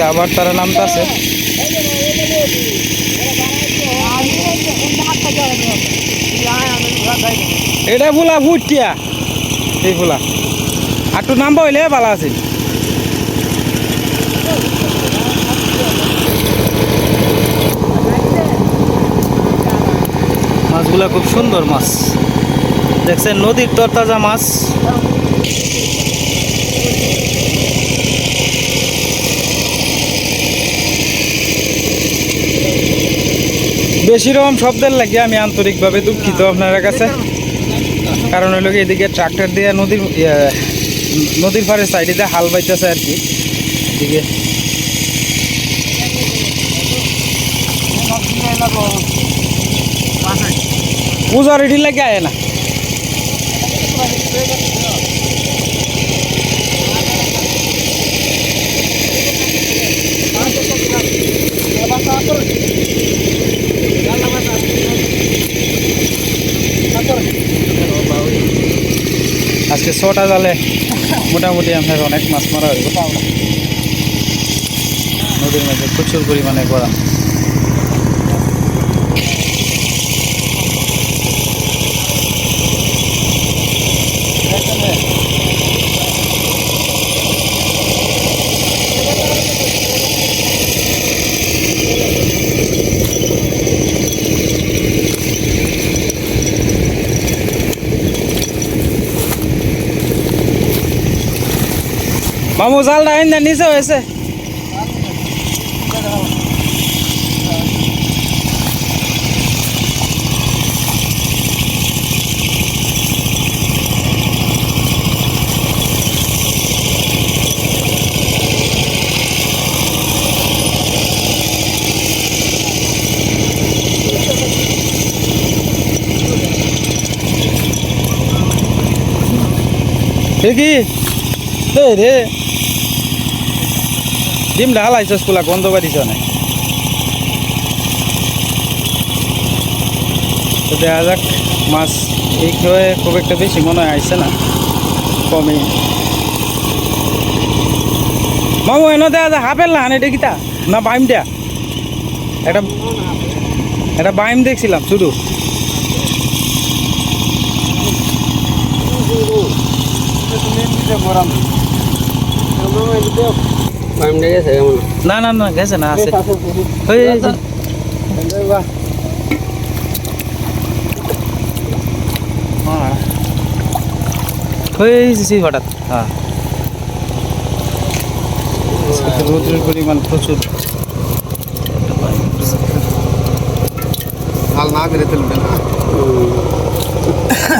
যে আবার তারা নামতাছে। এটা ফুলা ফুটিয়া। এই ফুলা আর একটু নামবা হইলে ভালো আছে। মাছগুলা খুব সুন্দর মাছ। দেখছেন নদীর তরতাজা মাছ। বেশি রকম শব্দের লাগে আমি আন্তরিকভাবে দুঃখিত আপনার কাছে। কারণ হলো এদিকে ট্রাক্টর দিয়ে নদীর ইয়ে, নদীর পাড়ের সাইডে দিয়ে হাল বাইতেছে আর কি। এদিকে। পূজা রেডি লাগে আয় না। আজকে ছটা জালে মোটামুটি আপনার অনেক মাছ মারা হইব নদীর মধ্যে প্রচুর পরিমাণে করা মামু জালটা আইন নিচে হয়েছে এ কি এই রে ডিম ঢাল আইসস পোলা গন্ধ না তো দেখা যাক, মাছ এই খেয়ে খুব একটা বেশি মনে হয় আইসে না কমই মামু, এনে দেখা যায় হাফেল না এটা না বাইম দেয়া এটা এটা বাইম দেখছিলাম শুধু না না না গেছে না আছে। হ্যাঁ। সেই হঠাৎ হ্যাঁ। আজকে তো রোদের পরিমাণ প্রচুর। হাল না তুলবে না।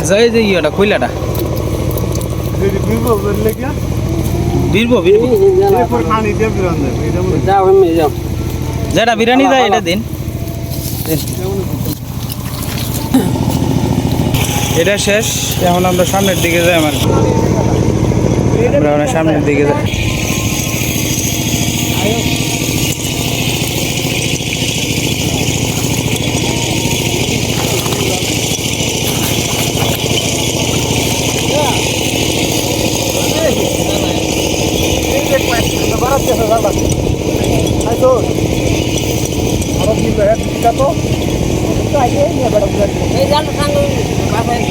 যাই যে ইয়েটা কইলাটা। বিরবো বীরবো যেটা বিরিয়ানি দেয় এটা দিন। এটা শেষ, এখন আমরা সামনের দিকে যাই আমার। আমরা সামনের দিকে যাই এই জাল সাঙ্গ বাসায়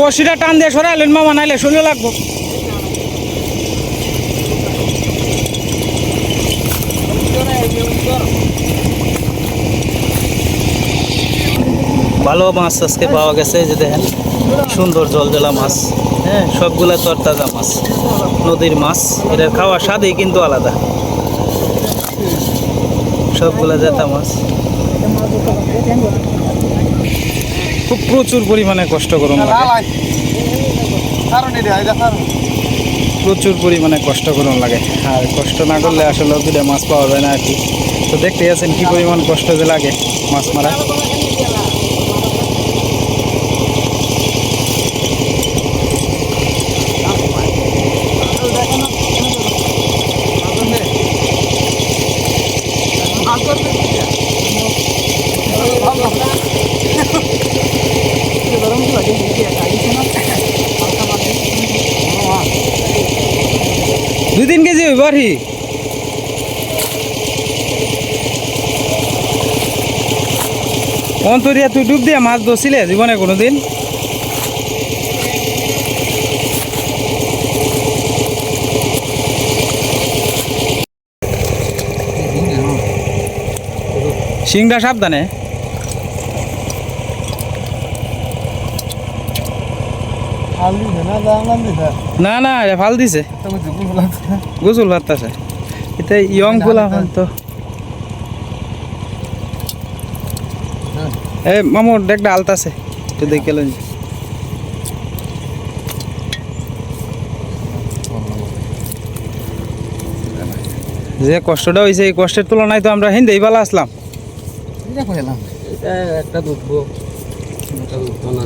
বসিটা টান দিয়ে সরাইলেন মামা নাইলে শরীর লাগবো। ভালো মাছ আজকে পাওয়া গেছে যে দেখেন, সুন্দর জলজলা মাছ। হ্যাঁ সবগুলা তরতাজা মাছ, নদীর মাছ। এটার খাওয়ার স্বাদই কিন্তু আলাদা। সবগুলা জেতা মাছ। খুব প্রচুর পরিমাণে কষ্ট গরম লাগে। প্রচুর পরিমাণে কষ্ট গরম লাগে। আর কষ্ট না করলে আসলে দুটা মাছ পাওয়া যায় না আর কি। তো দেখতে আছেন কি পরিমাণ কষ্ট যে লাগে মাছ মারা। কি অন্তরিয়া তুই ডুব দিয়া মাছ ধরছিলে জীবনে কোনোদিন? সিংড়া সাবধানে হাল দিছে না না না এটা ফাল দিছে। গোসল এটা ইয়ং ফুলা এখন তো। এ মামুর একটা আলতাছে। একটু দেখে যে কষ্টটা হয়েছে এই কষ্টের তুলনায় তো আমরা হিন্দেই ভালো আসলাম। এটা কইলাম। একটা এটা দুধবো না।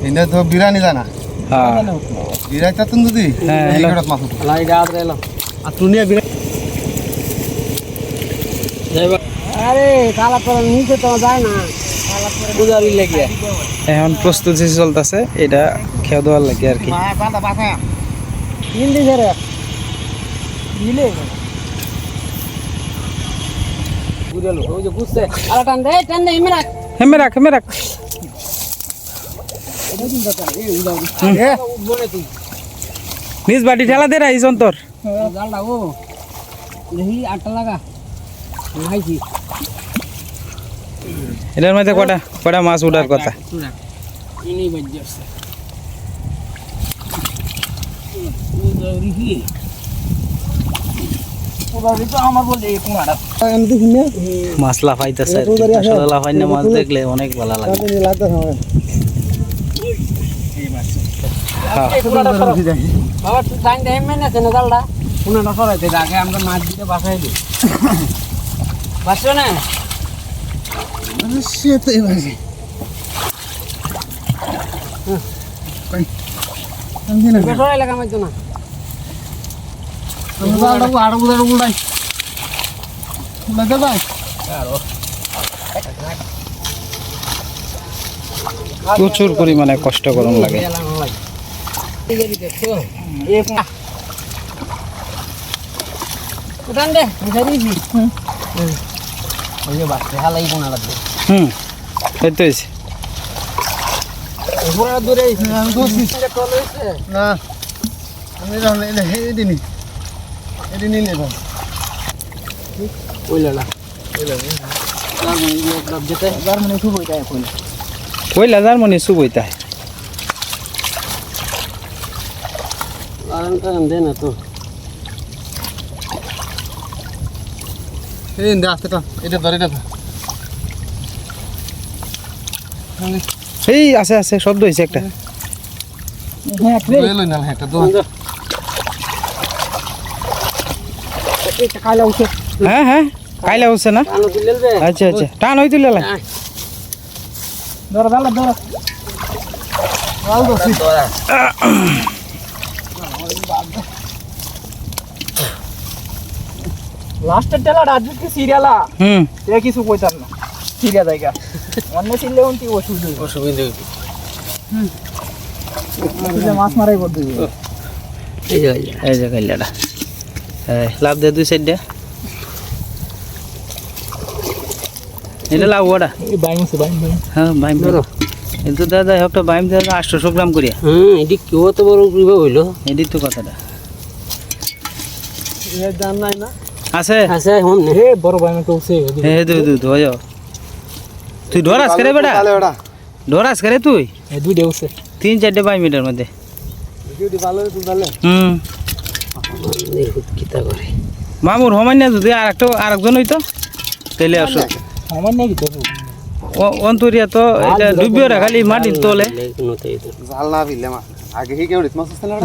এটা তো বিরানি জানা? হ্যাঁ। দিদি হ্যাঁ, মাছ আর তুনিয়া বিরাই আরে কালা করে নিচে তো যায় না। কালা করে বুঝারি লেগে এখন প্রস্তুতি চলতেছে এটা খেয়ে দেওয়ার লাগে আর কি। হেমে রাখ। হেমে রাখ। নিজ বাড়ি ঠেলা দে রাইস অন্তর এটার মধ্যে কটা কটা মাছ উঠার কথা? মাছ লাফাইতেছে মাছ দেখলে অনেক ভালো লাগে কাটে লাগতে হবে হ্যাঁ বাবা তুই টাইম টাইম মেনে আছে না জালটা পুনাটা সরাইতে দে, আগে আমরা মাছ দিতে বাসাই দিই বাঁচছো না জানি না সরাই লাগা মাছ না তো আড়ু আড়ু উড়াই লাগে ভাই প্রচুর পরিমাণে কষ্ট করুন লাগে। উঠান দে হুম। এই তো হয়েছে দূরে না আমি জানি না এদিনই এদিনই নেব ওই লালা তার মানে ইয়ে ক্লাব যেতে যার মানে খুব ওইটা এখন কইলা যার মনে সুবইতা কারণ কারণ তো এই দে আসতে তো এটা ধরে এটা এই আছে আছে শব্দ হয়েছে একটা হ্যাঁ হ্যাঁ হ্যাঁ কাইলা হচ্ছে না আচ্ছা আচ্ছা টান হই তুলে ধরো ধরো ধরো লাস্টের টেলাটা আজ কি সিরিয়ালা হুম। এ কিছু কইতাম না। সিরিয়া জায়গা। অন্য উন্তি ওষুধ অসুবিধা মাছ মারাই এই যে এই যে কাইলাটা। এই লাভ দে দুই সাইড দে এটা লাভ ওটা। এই বাইম আছে বাইম বাইম। হ্যাঁ বাইম। ধরো। কিন্তু দাদা একটা বাইম দাদা আটশোশো গ্রাম করিয়া। হুম এটি কেউ তো বড় হইল? এটি তো কথাটা। এর দাম নাই না আছে? আছে হন হে বড় বাইম তো সে হে দু দু দু হয়ে যাও তুই ডরাস করে বেটা। ডরাস করে তুই। এই দুই দেউছে তিন চারটে বাই মিটার মধ্যে। ভিডিওটি ভালো তুই তাহলে। হুম। কিতা করে। মামুর সমান্য যদি আর একটা আর একজন হইতো তাহলে আসো আমার নাকি তো অন্তরিয়া তো এটা ডুবিও রা খালি মাটির তলে। জাল না বিলে মা আগে কি কেউ মাছ আসছে না?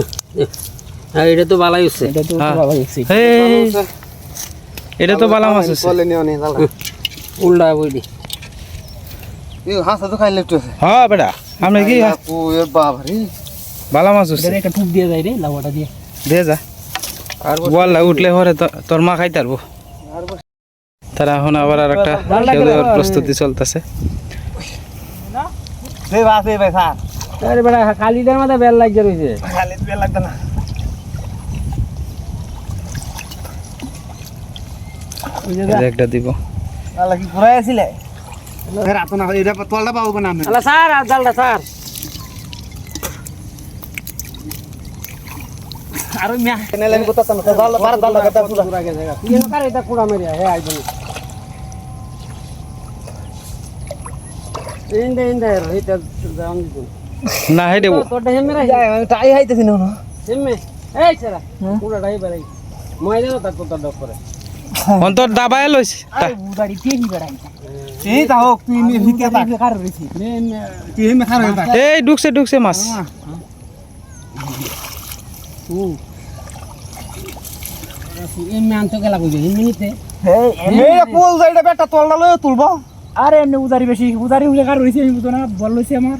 হ্যাঁ এটা তো বালাই হচ্ছে এটা তো হ্যাঁ। বালাই হচ্ছে হে। এটা তো বালা মাছ আছে চলে নিও নি জাল উল্টা বইলি এই হাঁস তো খাইলে একটু আছে। হ্যাঁ বেটা। আমরা কি ও এ বাবা রে বালা মাছ আছে একটা ঠুক দিয়ে যায় রে লাউটা দিয়ে। দে যা। আর বল উঠলে হরে তো- তোর মা খাইতে পারব। তারা এখন আবার আর একটা খেয়ে দেওয়ার প্রস্তুতি চলতেছে। দে বাস এই ভাই স্যার আরে বেটা কালিটার মাথা বেল লাগিয়ে রয়েছে খালি বেল লাগবে না এই যে একটা দিব। আলা কি ঘুরাই আছিলে তলটা পাবো না আমি। স্যার আর জালটা স্যার। আর মিয়া। কেনালে আমি কোথা না? দাল বার দাল লাগাতা পুরা কেন কার এটা কুড়া মেরিয়া হে আইবো ইন্দে ইন্দে এটা দাম দিবো। না হেডে তোরটা হেমে রাই যাই আমি টাই হাইতেছি না হেমে? এই ছেড়া। কুড়া ডাই বেরাই মই দেব তার করে অন্তর দাবায় লইছে। এই ঢুকছে ঢুকছে মাছ। আরে এমনি উদারি বেশি উদারি উলে কার রয়েছে আমি বুঝো না বল লইছে আমার।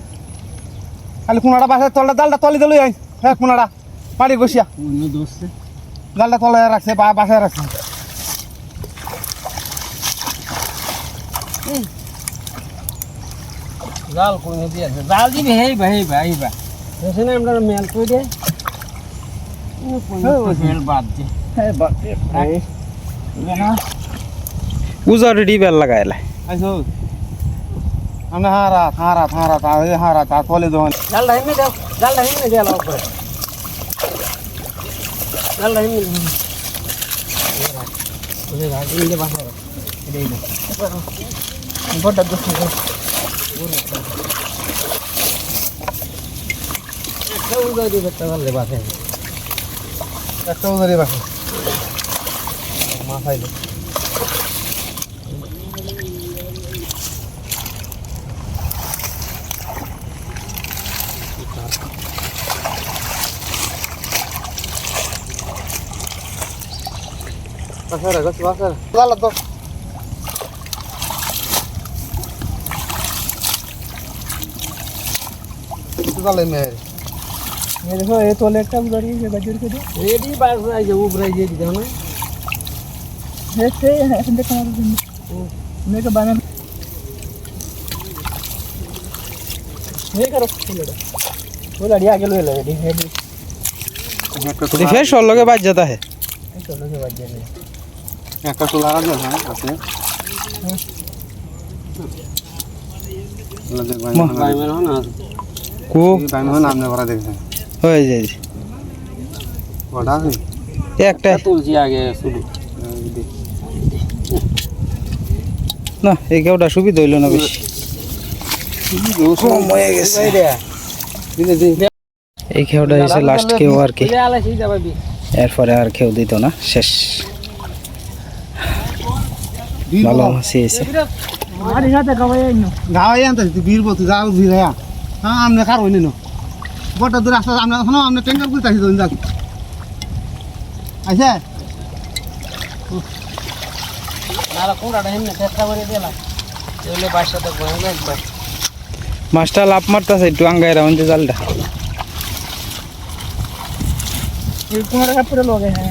খালি কোনাটা বাসায় তলটা জালটা তলি দিলই আই হ্যাঁ কোনাটা পাড়ি জালটা রাখছে বাসায় রাখছে। জাল কোন দিয়েছে জাল দিবি হেই ভাই হেই ভাই ভাই এসে না আমরা মেল কই দে মেল বাদ দে হ্যাঁ বাপরে ভাই না উজার ডিবেল লাগাইলা আইসো আমরা হারা হারা হারা তা হারা তা তলে দোন জালটা হেমে দাও জালটা হেমে দিয়ে লাও করে জালটা হেমে ওরে রাগ ইন্দে বাসা এটাই দে বড়টা দোষ কেউ গাই দিবে তা জালে বাসা একটা উদারি বাসে মাথায় দে বাসা রাখ বাসা জালা তো জালে মেয়ে ये देखो ये तो लेट का उधर ही बजर के दो রেডি বাসা যে উবরাই দিয়ে দিতে না ये से ऐसे देखो हमारे दिन मेरे के बारे में ये करो ले लो वो लड़ी आगे ले लो रेडी रेडी যে ফের সর লগে বাজ যেতে হে चलो के बज जाए একটা তোলা আছে হ্যাঁ আছে ভাই মেরে না না এই সুবিধা হইল না বেশি। এই খেউটা লাস্ট খেউ আর কি। এরপরে আর খেউ দিত না। শেষ। ভালো মাছি এসে গাওয়াই আনতে যাও বীর হ্যাঁ আপনি কার হইনি না? বড় দূর রাস্তা আপনি শোনো আপনি টেঙ্গার করে চাষি ধরুন যাক। আচ্ছা মাছটা লাভ মারতেছে একটু আঙ্গায় রাউন্ডে জালটা। লোক হ্যাঁ।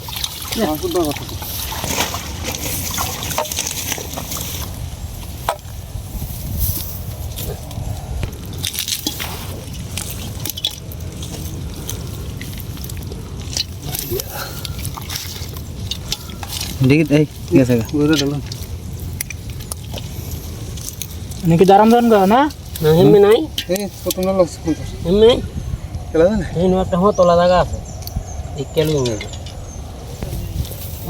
dikit eh nggak saya udah dulu ini kita ramdan gak na nah ini nai eh potong dulu sebentar ini kelihatan ini waktu mau tolak agak apa ikhlas ini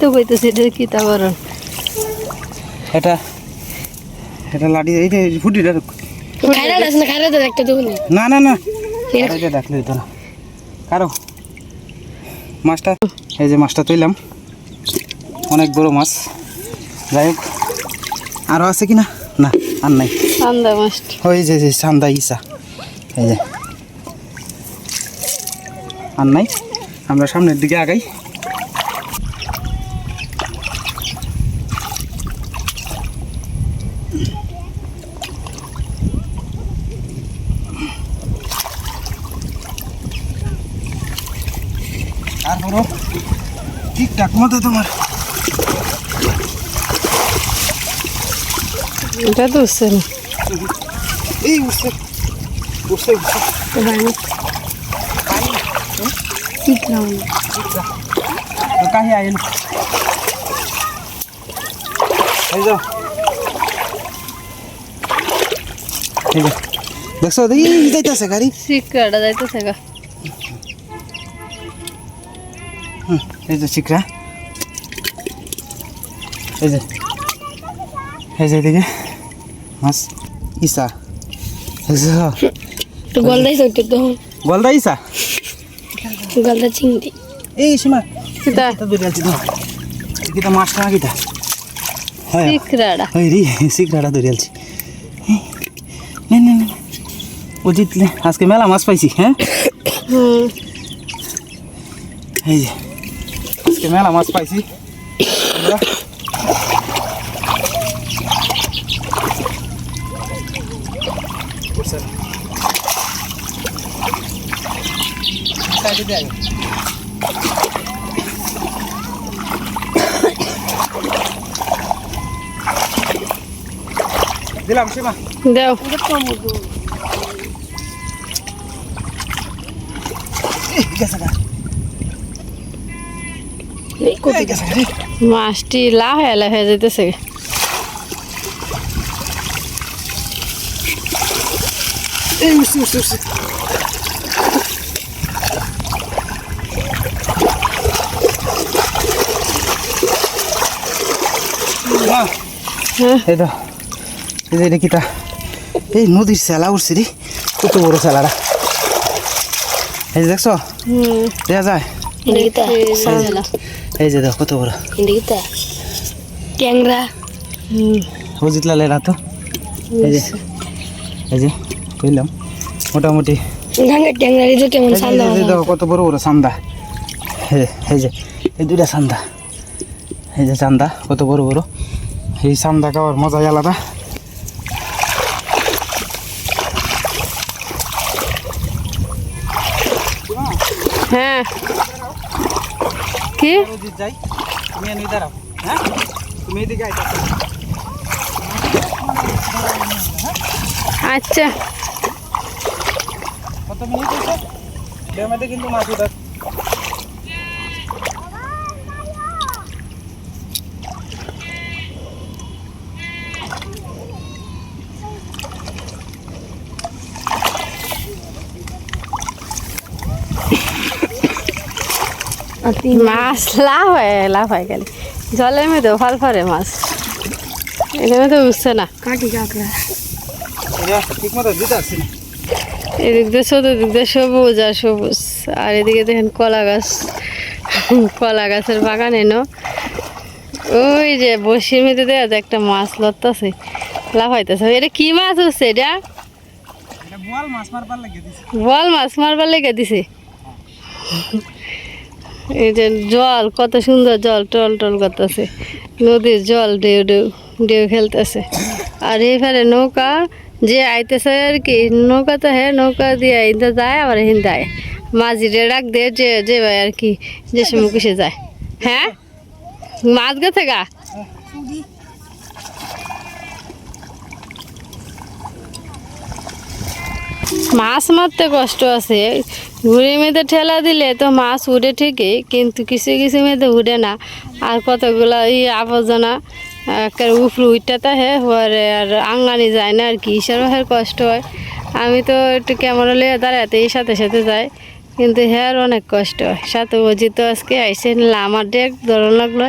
তো কইতেছে কি এটা এটা লাঠি এইটা ফুটিটা খাইরা আছে না খাইরা দেয় একটা দেবো না? না না এটা ডাকলে দিত না। কারও? মাছটা এই যে মাছটা তুইলাম। অনেক বড় মাছ। যাই হোক আরও আছে কি না না আর নাই। মাছটা। ওই যে যে সান্দা ইসা। এই যে। আর নাই। আমরা সামনের দিকে আগাই। এটা তো উঠছে না এই উঠছে উঠছে উঠছে তো কাহি আইল এই যাও এই যে দেখছ এই যাইতেছে গাড়ি শিকাটা যাইতেছে গা হুম, এই যে চিকরা এই যে এই যে এদিকে মাছ ইসা দেখছ তো গলদাই সত্যি তো গলদা ইসা গলদা চিংড়ি। এই সীমা কিতা এটা দূরে আছি তো কিতা মাছটা না কিতা শিকরাটা ওই রে সিকড়াটা ধরে আলছি না না না। ও জিতলে আজকে মেলা মাছ পাইছি হ্যাঁ? হুম। এই যে আজকে মেলা মাছ পাইছি। আমরা সাইডে দিলাম সীমা। দেও। মাছটি লা হয়ে লা হয়ে যাইতেছে। এই উঠছে উঠছে উঠছে। এই তো। এই যে এটা কিটা এই নদীর সেলা উঠছে রে। কত বড় সেলাটা এই যে দেখছ? দেয়া যায়? এই যে। দেখো কত বড়। ট্যাংরা হুম। বুঝিতলা লেলা তো। এই যে। এই যে বুঝলাম। মোটামুটি। গাঙ্গের ট্যাংরা এই যে কেমন এই যে- সান্দা এই দেখো কত বড় বড় চান্দা। এই যে- এই যে এই দুইটা চান্দা। এই যে চান্দা কত বড় বড়। এই চান্দা খাওয়ার মজাই আলাদা। হ্যাঁ। কি? যাই তুমি এনে দাঁড়াও। হ্যাঁ? তুমি এদিকে আইতা আচ্ছা। কত মিনিট হয়েছে? কিন্তু মাছ উঠার মাছ। লাভ হয় লাভ হয় খালি জলের মধ্যে ফল ফরে মাছ। এটার মধ্যে উঠছে না। কাঁকড়া না। এদিক দিয়ে চতুর্দিক দিয়ে সবুজ আর সবুজ। আর এদিকে দেখেন কলা গাছ। কলা গাছের বাগান এনো। ওই যে বসির মধ্যে দেওয়া যায় একটা মাছ লড়তেছে লাভ হইতেছে। এটা কি মাছ হচ্ছে এটা? এটা বোয়াল মাছ মারবার লাগিয়ে দিছি। বল মাছ মারবার লেগে দিছে। এই যে জল, কত সুন্দর জল, টল টল করতেছে। নদীর জল ঢেউ ঢেউ ঢেউ খেলতেছে। আর এখানে নৌকা যে আইতেছে আর কি, নৌকা তো হ্যাঁ নৌকা দিয়ে হিন্দা যায়, আবার হিন্দায় মাঝিরে ডাক দে যে যে ভাই আর কি, যে সময় কিসে যায়। হ্যাঁ? মাছ গেছে গা মাছ মারতে কষ্ট আছে। ঘুরে মেয়েতে ঠেলা দিলে তো মাছ উড়ে ঠিকই, কিন্তু কিছু কিছু মেয়েতে উড়ে না। আর কতগুলো ই আবর্জনা, একের উপরে উঠতে হে হরে আর আঙ্গানি যায় না আর কি সেরকম কষ্ট হয়। আমি তো একটু ক্যামেরা লিয়ে দাঁড়াতে এই সাথে সাথে যাই, কিন্তু হ্যাঁ অনেক কষ্ট হয়। সাথে বুঝি তো আজকে আইসে আমার ডেক ধরন লাগল।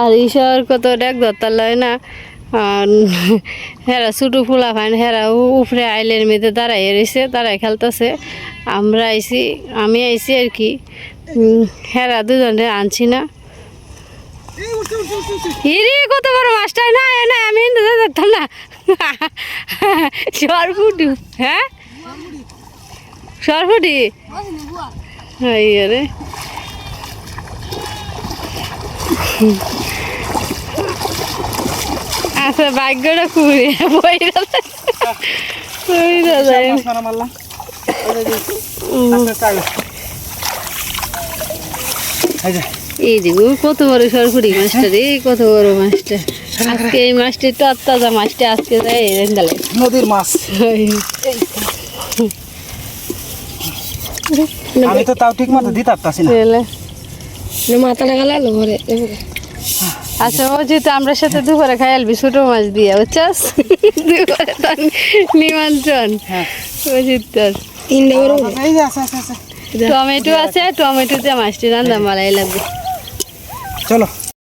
আর ঈশ্বর কত ডেক ধরতার লয় না হেরা ছোটো ফুলা ফাইন হেরা উপরে আইলের মেয়েদের দাঁড়াই রয়েছে দাঁড়াই খেলতেছে। আমরা আইছি, আমি আইছি আর কি। হেরা দুজনে আনছি না। হিরি কত বড় মাছটা না না, আমি দেখতাম না। হ্যাঁ? সরফুটি? রে আচ্ছা ভাগ্যটা খুবই বইরা বইরা যায় মারলাম। এই যে গো, কত বড় সরফুটি মাছটা রে কত বড় মাছটা। আজকে এই মাছটা তো তাজা মাছটা আজকে যায় নদীর মাছ। আমি তো তাও ঠিক মতো দিতে পারতাছি না। মাথা লাগালো ঘরে। আচ্ছা ও যেহেতু আমরা সাথে দুপুরে খাই আলবি ছোট মাছ দিয়ে বুঝছাস? দুপুরে তার নিমন্ত্রণ। হ্যাঁ। আছে আছে আছে টমেটো আছে টমেটো দিয়ে মাছটি রান্না মালাই লাগবে। চলো।